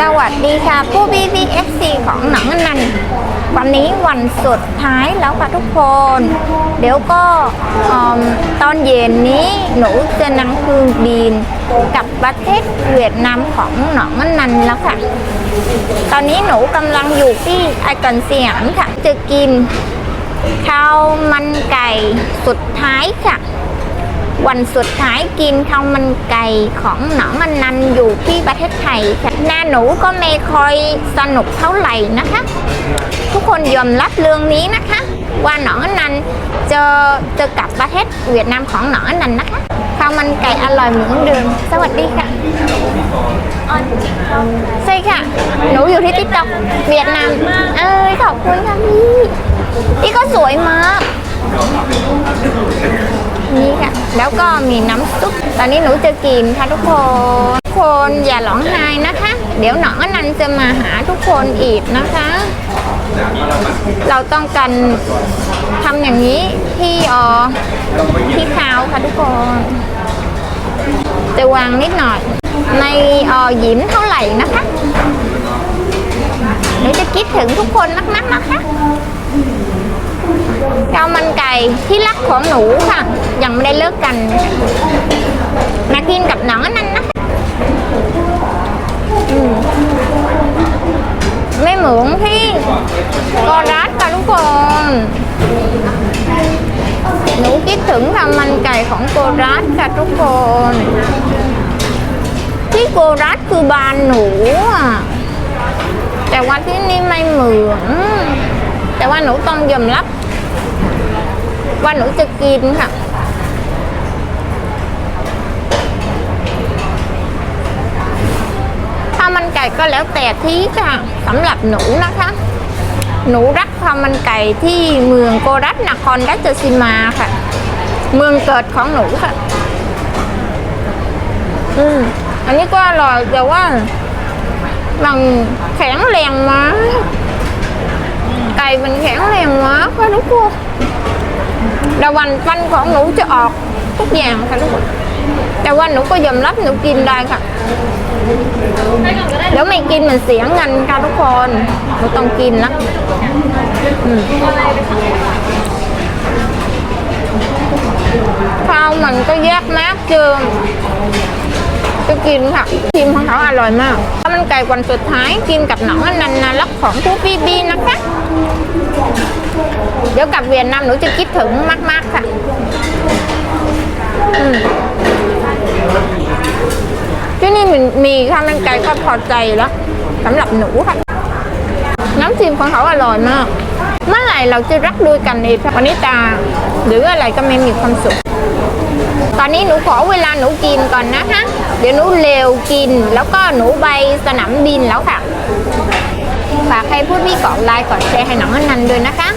สวัสดีค่ะ ผู้ BBFC ของหนังนันวันนี้วันสุดท้ายแล้วค่ะทุกคน เดี๋ยวก็ตอนเย็นนี้หนูจะนั่งเครื่องบินกับประเทศเวียดนามของหนองอนันแล้วค่ะ ตอนนี้หนูกำลังอยู่ที่ไอคอนสยามค่ะ จะกินข้าวมันไก่สุดท้ายค่ะ วันสุดท้ายกินข้าวมันไก่ของหนองอนันอยู่ที่ประเทศไทยค่ะหน้าหนูก็ไม่ค่อยสนุกเท่าไหร่นะคะ ทุกคนยอมรับเรื่องนี้นะคะ ว่าหนองอนันจะจะกลับประเทศเวียดนามของหนองอนันนะคะข้าวมันไก่อร่อยเหมือนเดิมสวัสดีค่ะใช่ค่ะ หนูอยู่ที่ติ๊กต็อกเวียดนาม เอ้ยขอบคุณค่ะพี่ พี่ก็สวยมาก นี่ค่ะ แล้วก็มีน้ำซุป ตอนนี้หนูจะกินค่ะทุกคน ทุกคนอย่าหลงไห้นะคะ เดี๋ยวหนองอนันต์จะมาหาทุกคนอีกนะคะ เราต้องการทำอย่างนี้ที่ออที่เท้าค่ะทุกคน จะวางนิดหน่อย ในเออหยิมเท่าไหร่นะคะหนูจะคิดถึงทุกคนมากๆนะคะ ข้าวมันไก่ที่รักของหนูค่ะ ยังไม่ได้เลิกกัน มากินกับหนังอันนั้นนะมไม่เหมือนที่โกรัสค่ะทุกคนหนูคิดถึงข้าวมันไก่ของโกรัสค่ะทุกคน ที่โกรัสคือบานหนูอะแต่ว่าที่นี่ไม่เหมือน แต่ว่าหนูต้องยอมรับ ว่าหนูจะกินค่ะข้าวมันไก่ก็แล้วแต่ที่ค่ะสำหรับหนูนะคะ หนูรักข้าวมันไก่ที่เมืองโกรัตนครราชสีมาค่ะ เมืองเกิดของหนูค่ะ อืมอันนี้ก็อร่อยแต่ว่ามันแข็งแรงมาก ค่ะทุกคนแต่วันฟันของหนูจะออกทุกอย่างค่ะทุกคน แต่ว่าหนูก็ยอมรับหนูกินได้ค่ะเดี๋ยวไม่กินมันเสียเงินค่ะทุกคนหนูต้องกินนะข้าวมันก็แยกมากเจิมจะกินค่ะชิมของเขาอร่อยมากถ้าวมันไก่วันสุดท้ายกินกับหนองนันนารักของผู้ปีบีนะคะ เดี๋ยวกลับเวียดนามหนูจะคิดถึงมากๆค่ะอืมที่นี่มันมีข้าวมันไก่ก็พอใจแล้วสำหรับหนูค่ะ น้ำจิ้มของเขาอร่อยมาก เมื่อไหร่เราจะรักด้วยกันอีกวันนี้ตา หรืออะไรก็ไม่มีความสุข ตอนนี้หนูขอเวลาหนูกินก่อนนะคะ เดี๋ยวหนูเร็วกิน แล้วก็หนูไปสนามบินแล้วค่ะ ฝากให้พูดพี่กดไลค์กดแชร์ให้น้องอนันต์ด้วยนะคะ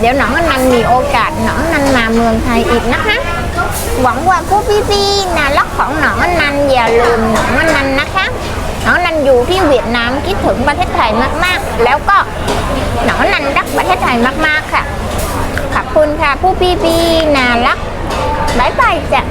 เดี๋ยวน้องอนันต์มีโอกาสน้องอนันต์มาเมืองไทยอีกนะคะ หวังว่าผู้พี่ๆนารักของน้องอนันต์อย่าลืมน้องอนันต์นะคะน้องนันอยู่ที่เวียดนามคิดถึงประเทศไทยมากๆ แล้วก็น้องนันรักประเทศไทยมากๆค่ะ ขอบคุณค่ะ ผู้พี่ๆนารักบายบายจ้ะ